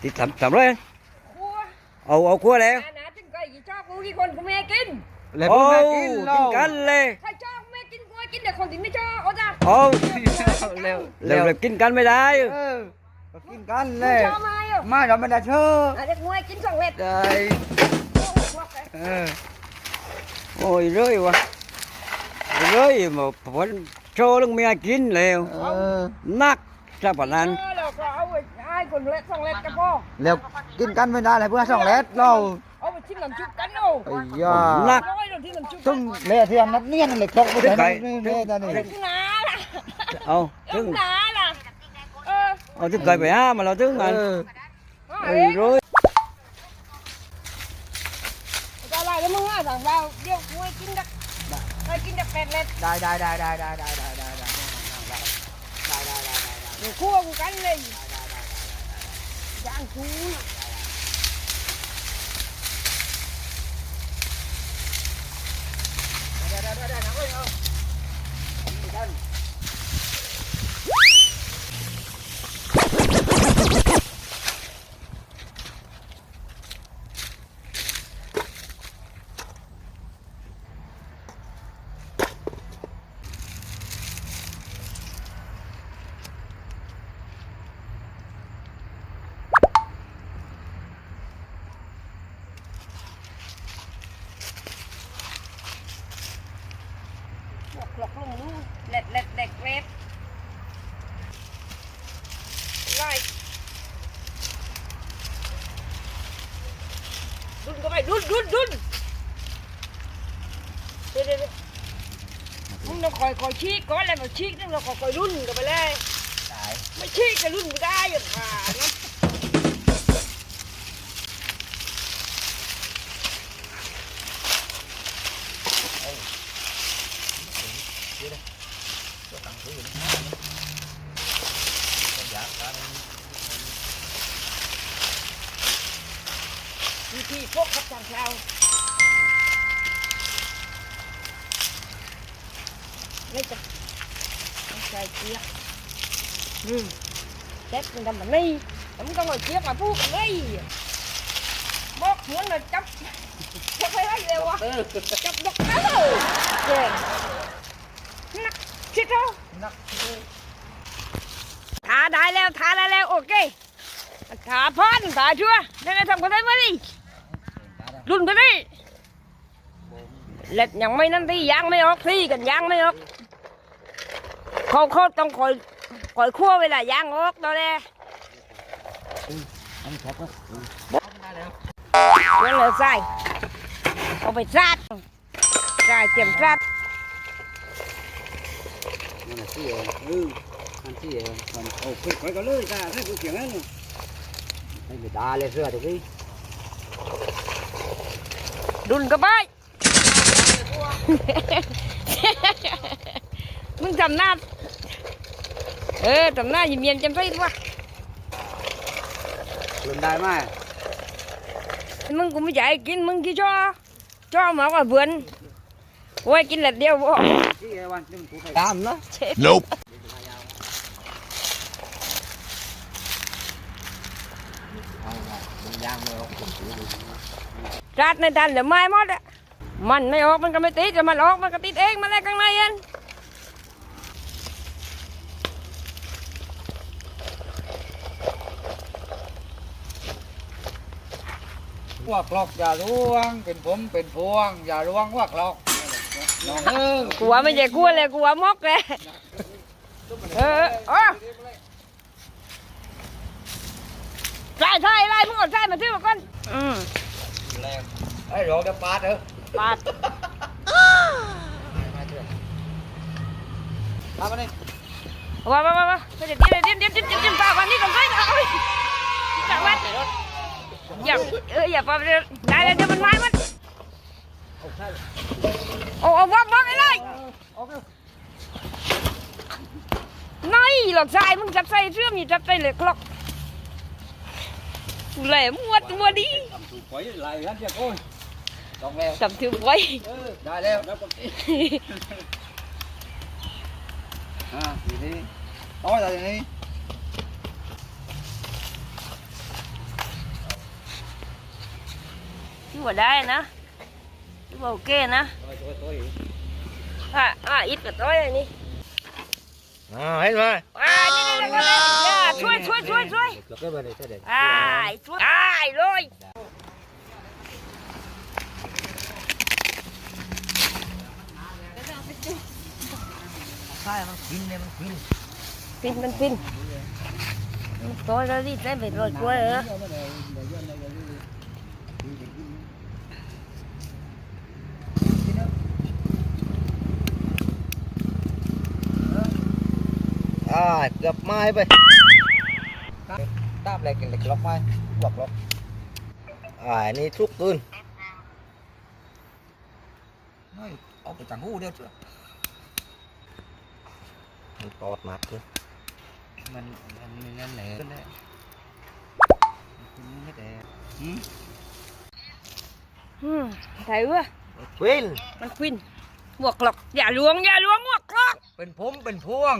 ที่ทำทำเลยครัวเอาเอาครัวแล้วอาหนาถึงก็อีชอบกูกี่คนกูไม่ให้กิน แล้วโอ้เพิ่งมากินกิเรานกันเลยใครชอบไม่กินกูให้กินแต่คนที่ไม่ชอบเอาจ้ะเอาเร็วเร็วๆกินกันไม่ได้เออมากินกันเลไม่ยชอบไหมอะมาเราไม่ได้เชื่ออาจจะกูให้กินสองเม็ดได้โอ้โหควักเลยเออโอ้ยเรื่อยวะเรื่อยมาผลโชว์เรื่องเมียกินแล้วเออนักซะปานนั้น เออ คนเล็กสองเล็กก็พอแล้วกินกันไม่ได้เลยเพื่อสองเล็ดเราเอาไปชิมน้ำชุบกันเอาไอ้ยานักร้อยเราที่น้ำชุบตึ้งเละเทียนนัดเนียนเลยครกไม่ได้ไก่นี่นี่นี่นี่ถึงหนาล่ะเอาถึถึงงหนาล่ะเออเอาถึงไก่ไปห้ามาเราถึงมันเออเอาไอ้เองร้อยจะอะไรแล้วมึงอะสั่งเราเดี๋ยวกูให้กินดักให้กินดักเป็ดเล็ดได้ได้ได้ได้ได้ได้ได้ได้ได้เดี๋ยวคั่วกูกันเลยย่างชู Danke. ดุนก็ไปดุนดุนดุนเดี๋ยวเดี๋ยวเดี๋ยวมึงต้องคอยคอยชี้ก่อนแล้วมาชี้นึงเราคอยคอยรุ่นกันไปเลยไม่ชี้ก็รุ่นไม่ได้อย่างขาดนะวิ มีที่พวกขับจังเราไม่จับใส่เกียร์อืมเด็ดมันทำแบบนี้ผมก็งอเกียร์มาพูดเลยบอกเหมือนเราจับจับไปให้เร็ววะจับดอกเตอกนักชิดเราะทาได้แล้วทาได้แล้วโอเคทาพันทาชัวนั่นทำกันได้ไหม รุ่นกันดิเล็ดยังไม่นั่นที่ยางไม่ออกที่กันยางไม่ออกเขาเขาต้องคอยคอยคั่วเวลายางออกตอนนี้อันครับนั่นเลยใส่เอาไปซัดใส่เข็มซัดนั่นแหละที่เองเอออันที่เองมันเอาไปไปก็เลยจ้าให้กูเสียงนั้นไม่ได้เลยเสื้อตรงนี้ ดุนกระบายมึงทำหน้า เออทำหน้ายิ้มเย็นจำใส่ด้วย Lần đại mai Mừng cũng chạy kín mừng kia cho Cho mà vào vườn. Ôi kín lật đeo vô. Cảm đó Chết Nope Hãy subscribe cho kênh Ghiền Mì Gõ Để bỏ lỡ những video รัดในทันเดี๋ยวไม้หมดอะมันไม่ออกมันก็ไม่ติดแต่มันออกมันก็ติดเองมันอะไรข้างในเองว่าคลอกอย่าร่วง เป็นผมเป็นพวง อย่าร่วงว่าคลอกน้องเออกลัวไม่ใช่กลัวเลยกลัวมกเลยเออเออใช่ใช่ไล่มึงเอาใช่มาที่มาก่อนอืม ไอ้รอกเดี๋ยวปาดเถอะปาดทำมานี่ว้าวว้าวว้าวเดี๋ยวเดี๋ยวเดี๋ยวเดี๋ยวเดี๋ยวเดี๋ยวเดี๋ยวปากวันนี้ก่อนไปเอาไปจับวัดอย่าเอออย่าปาเดี๋ยวได้แล้วเดี๋ยวมันไม้มันโอ้โอ้วับวับไอ้เลยน้อยหลอกใส่มึงจับใส่เชื่อมอย่าจับใส่เหล็กหรอกแหลมมวดมัวดีทำ ถูกไว้ไหลนั่นเดียวโอ้ยสองแล้ว Cầm thương quay เออได้แล้วแล้วก็ตีอ่าทีนี้ต้อยอะไรทีนี้ chứ vào đây nữa chứ vào kia nữa à, à ít vào tối rồi đi. อ่าเห็นไหม à đi đi đi, đi đi. à chui chui chui chui. หลบแล้วก็ไปเลยเสด็จ à chui. À rồi ได้าเลยใช่มันกินเนี่ยมันกินปินมันปินมันต้อยแล้วดิได้ไปรอยกล้วยเหรออ่าเกือบไม้ไปตาบอะไรกันเล็กล็อกไม้บอกล็อกอ่าอันนี่ทุกคืนเฮ้ยเอาไปจังหูเดียวเถอะ มันปอดมากเลยมันมันมีเงินเหลือขึ้นได้คุณไม่แต่อืมถ่ายเว้ยวินมันควินหมวกหลอกอย่าล้วงอย่าล้วงหมวกหลอกเป็นผมเป็นพวง